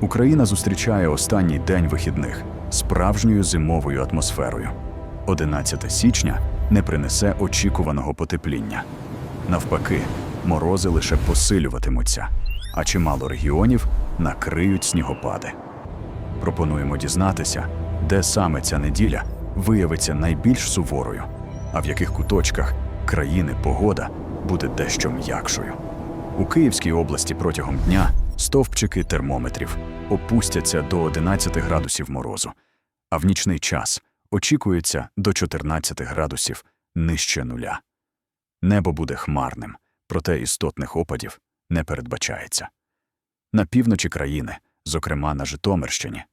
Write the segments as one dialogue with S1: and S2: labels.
S1: Україна зустрічає останній день вихідних справжньою зимовою атмосферою. 11 січня не принесе очікуваного потепління. Навпаки, морози лише посилюватимуться, а чимало регіонів накриють снігопади. Пропонуємо дізнатися, де саме ця неділя виявиться найбільш суворою, а в яких куточках країни погода буде дещо м'якшою. У Київській області протягом дня стовпчики термометрів опустяться до 11 градусів морозу, а в нічний час очікується до 14 градусів нижче нуля. Небо буде хмарним, проте істотних опадів не передбачається. На півночі країни, зокрема на Житомирщині,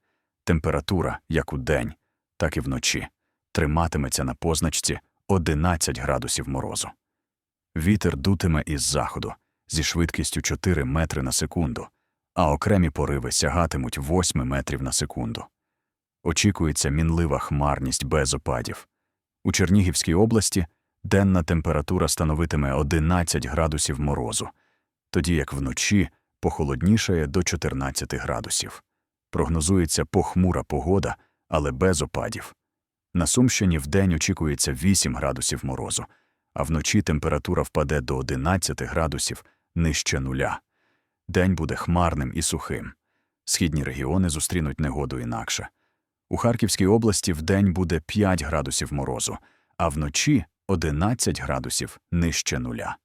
S1: температура як у день, так і вночі триматиметься на позначці 11 градусів морозу. Вітер дутиме із заходу зі швидкістю 4 метри на секунду, а окремі пориви сягатимуть 8 метрів на секунду. Очікується мінлива хмарність без опадів. У Чернігівській області денна температура становитиме 11 градусів морозу, тоді як вночі похолоднішає до 14 градусів. Прогнозується похмура погода, але без опадів. На Сумщині вдень очікується 8 градусів морозу, а вночі температура впаде до 11 градусів нижче нуля. День буде хмарним і сухим. Східні регіони зустрінуть негоду інакше. У Харківській області вдень буде 5 градусів морозу, а вночі 11 градусів нижче нуля.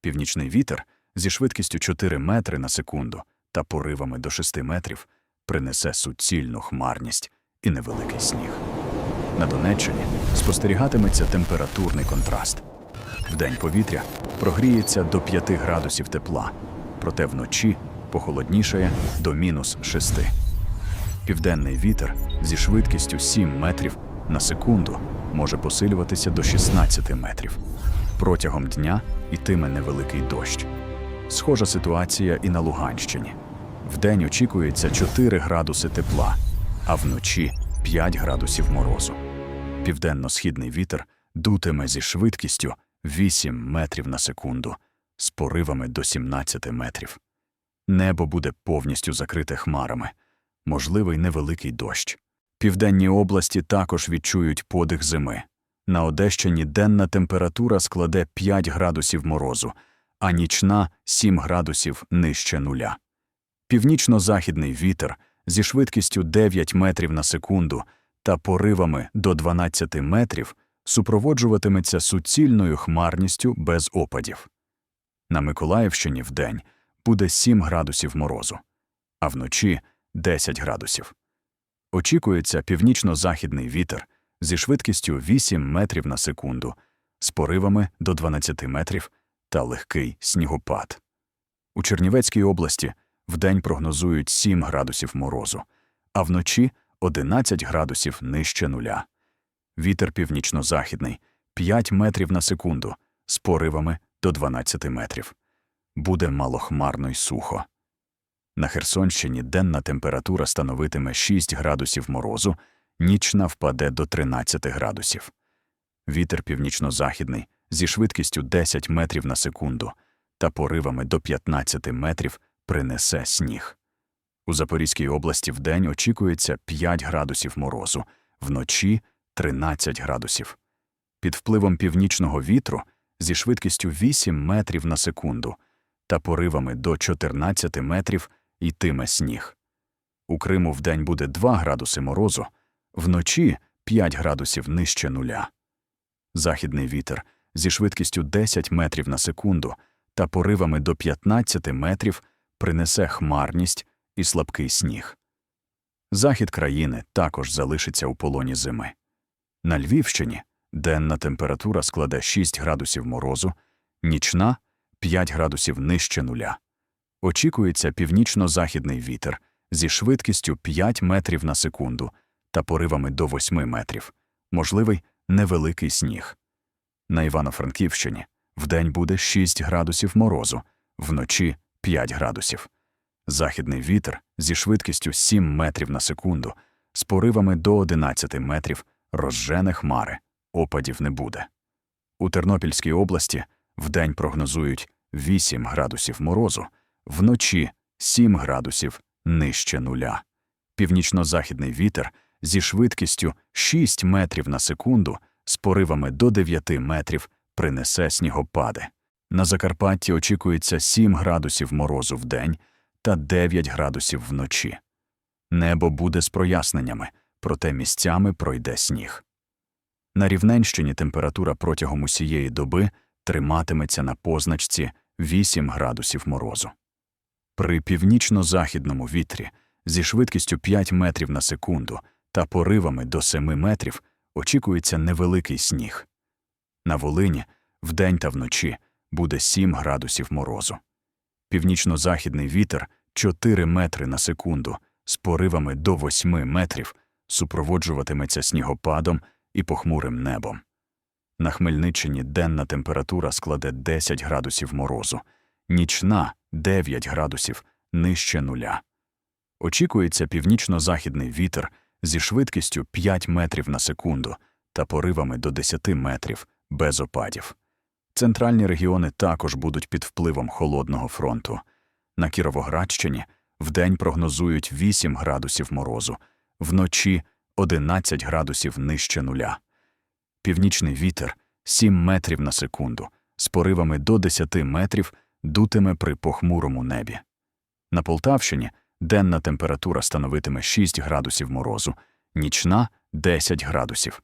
S1: Північний вітер зі швидкістю 4 метри на секунду та поривами до 6 метрів принесе суцільну хмарність і невеликий сніг. На Донеччині спостерігатиметься температурний контраст. Вдень повітря прогріється до 5 градусів тепла, проте вночі похолоднішає до мінус 6. Південний вітер зі швидкістю 7 метрів на секунду може посилюватися до 16 метрів. Протягом дня йтиме невеликий дощ. Схожа ситуація і на Луганщині. Вдень очікується 4 градуси тепла, а вночі 5 градусів морозу. Південно-східний вітер дутиме зі швидкістю 8 метрів на секунду з поривами до 17 метрів. Небо буде повністю закрите хмарами, можливий невеликий дощ. Південні області також відчують подих зими. На Одещині денна температура складе 5 градусів морозу, а нічна 7 градусів нижче нуля. Північно-західний вітер зі швидкістю 9 метрів на секунду та поривами до 12 метрів супроводжуватиметься суцільною хмарністю без опадів. На Миколаївщині вдень буде 7 градусів морозу, а вночі 10 градусів. Очікується північно-західний вітер зі швидкістю 8 метрів на секунду, з поривами до 12 метрів та легкий снігопад. У Чернівецькій області вдень прогнозують 7 градусів морозу, а вночі 11 градусів нижче нуля. Вітер північно-західний 5 метрів на секунду, з поривами до 12 метрів. Буде малохмарно й сухо. На Херсонщині денна температура становитиме 6 градусів морозу, нічна впаде до 13 градусів. Вітер північно-західний зі швидкістю 10 метрів на секунду та поривами до 15 метрів принесе сніг. У Запорізькій області вдень очікується 5 градусів морозу, вночі 13 градусів. Під впливом північного вітру зі швидкістю 8 метрів на секунду та поривами до 14 метрів йтиме сніг. У Криму вдень буде 2 градуси морозу, вночі 5 градусів нижче нуля. Західний вітер зі швидкістю 10 метрів на секунду та поривами до 15 метрів принесе хмарність і слабкий сніг. Захід країни також залишиться у полоні зими. На Львівщині денна температура складе 6 градусів морозу, нічна 5 градусів нижче нуля. Очікується північно-західний вітер зі швидкістю 5 метрів на секунду та поривами до 8 метрів, можливий невеликий сніг. На Івано-Франківщині вдень буде 6 градусів морозу, вночі 5 градусів. Західний вітер зі швидкістю 7 метрів на секунду, з поривами до 11 метрів розжене хмари, опадів не буде. У Тернопільській області вдень прогнозують 8 градусів морозу, вночі 7 градусів нижче нуля. Північно-західний вітер зі швидкістю 6 метрів на секунду з поривами до 9 метрів принесе снігопади. На Закарпатті очікується 7 градусів морозу в день та 9 градусів вночі. Небо буде з проясненнями, проте місцями пройде сніг. На Рівненщині температура протягом усієї доби триматиметься на позначці 8 градусів морозу. При північно-західному вітрі зі швидкістю 5 метрів на секунду та поривами до 7 метрів очікується невеликий сніг. На Волині вдень та вночі буде 7 градусів морозу. Північно-західний вітер 4 метри на секунду з поривами до 8 метрів супроводжуватиметься снігопадом і похмурим небом. На Хмельниччині денна температура складе 10 градусів морозу, нічна 9 градусів нижче нуля. Очікується північно-західний вітер зі швидкістю 5 метрів на секунду та поривами до 10 метрів без опадів. Центральні регіони також будуть під впливом холодного фронту. На Кіровоградщині вдень прогнозують 8 градусів морозу, вночі 11 градусів нижче нуля. Північний вітер 7 метрів на секунду, з поривами до 10 метрів дутиме при похмурому небі. На Полтавщині денна температура становитиме 6 градусів морозу, нічна 10 градусів.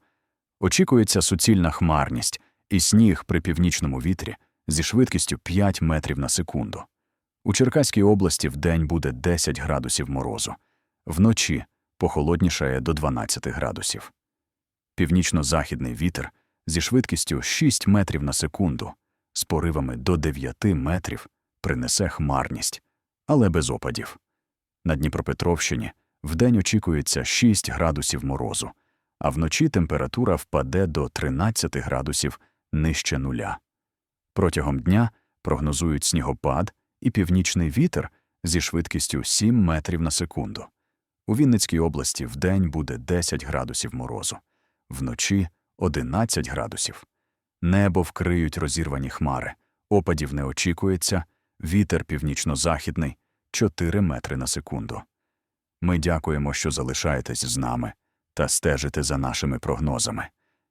S1: Очікується суцільна хмарність і сніг при північному вітрі зі швидкістю 5 метрів на секунду. У Черкаській області вдень буде 10 градусів морозу, вночі похолоднішає до 12 градусів. Північно-західний вітер зі швидкістю 6 метрів на секунду з поривами до 9 метрів принесе хмарність, але без опадів. На Дніпропетровщині вдень очікується 6 градусів морозу, а вночі температура впаде до 13 градусів нижче нуля. Протягом дня прогнозують снігопад і північний вітер зі швидкістю 7 метрів на секунду. У Вінницькій області вдень буде 10 градусів морозу, вночі 11 градусів. Небо вкриють розірвані хмари, опадів не очікується, вітер північно-західний 4 метри на секунду. Ми дякуємо, що залишаєтесь з нами та стежите за нашими прогнозами.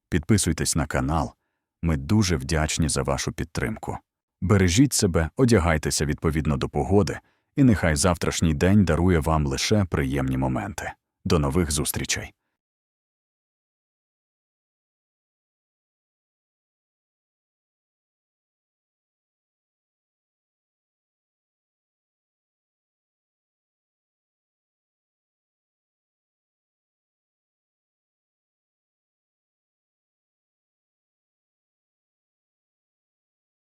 S1: Підписуйтесь на канал. Ми дуже вдячні за вашу підтримку. Бережіть себе, одягайтеся відповідно до погоди, і нехай завтрашній день дарує вам лише приємні моменти. До нових зустрічей!